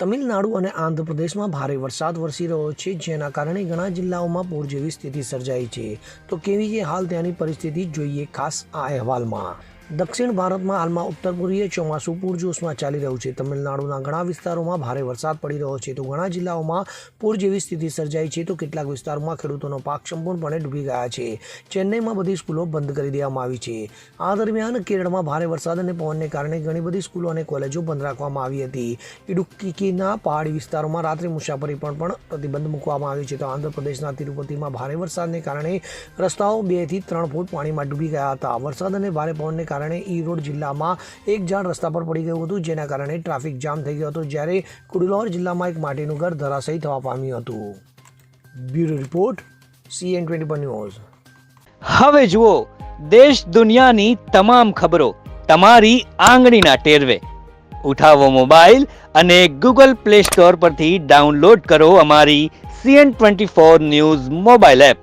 તમિલનાડુ અને આંધ્રપ્રદેશમાં ભારે વરસાદ વરસી રહ્યો છે, જેના કારણે ઘણા જિલ્લાઓમાં પૂર જેવી સ્થિતિ સર્જાઈ છે. તો કેવી છે હાલ ત્યાંની પરિસ્થિતિ જોઈએ ખાસ આ અહેવાલમાં. દક્ષિણ ભારતમાં હાલમાં ઉત્તર પૂર્વીય ચોમાસું પૂરજોશમાં ચાલી રહ્યું છે. તમિલનાડુના ઘણા વિસ્તારોમાં ભારે વરસાદ પડી રહ્યો છે. તો ઘણા જિલ્લાઓમાં પૂર જેવી સ્થિતિ સર્જાઈ છે. તો કેટલાક વિસ્તારોમાં ખેડૂતોનો પાક સંપૂર્ણપણે ડૂબી ગયા છે. ચેન્નઈમાં બધી સ્કૂલો બંધ કરી દેવામાં આવી છે. આ દરમિયાન કેરળમાં ભારે વરસાદ અને પવનને કારણે ઘણી બધી સ્કૂલો અને કોલેજો બંધ રાખવામાં આવી હતી. ઇડુક્કીના પહાડી વિસ્તારોમાં રાત્રે મુસાફરી પર પણ પ્રતિબંધ મૂકવામાં આવ્યો છે. તો આંધ્રપ્રદેશના તિરુપતિમાં ભારે વરસાદને કારણે રસ્તાઓ બેથી ત્રણ ફૂટ પાણીમાં ડૂબી ગયા હતા. વરસાદ અને ભારે પવનને કારણે ઈ રોડ જિલ્લામાં એક જાણ રસ્તા પર પડી ગયું હતું, જેના કારણે ટ્રાફિક જામ થઈ ગયો હતો, જ્યારે કુડલોર જિલ્લામાં એક માટીનું ઘર ધરાશયી થવા પામ્યું હતું. બ્યુરો રિપોર્ટ, સીએન ટ્વેન્ટી પર ન્યૂઝ. હવે જુઓ, દેશ દુનિયાની તમામ ખબરો તમારી આંગળીના ટેરવે. ઉઠાવો મોબાઈલ અને ગૂગલ પ્લે સ્ટોર પરથી ડાઉનલોડ કરો અમારી CN twenty four news mobile app.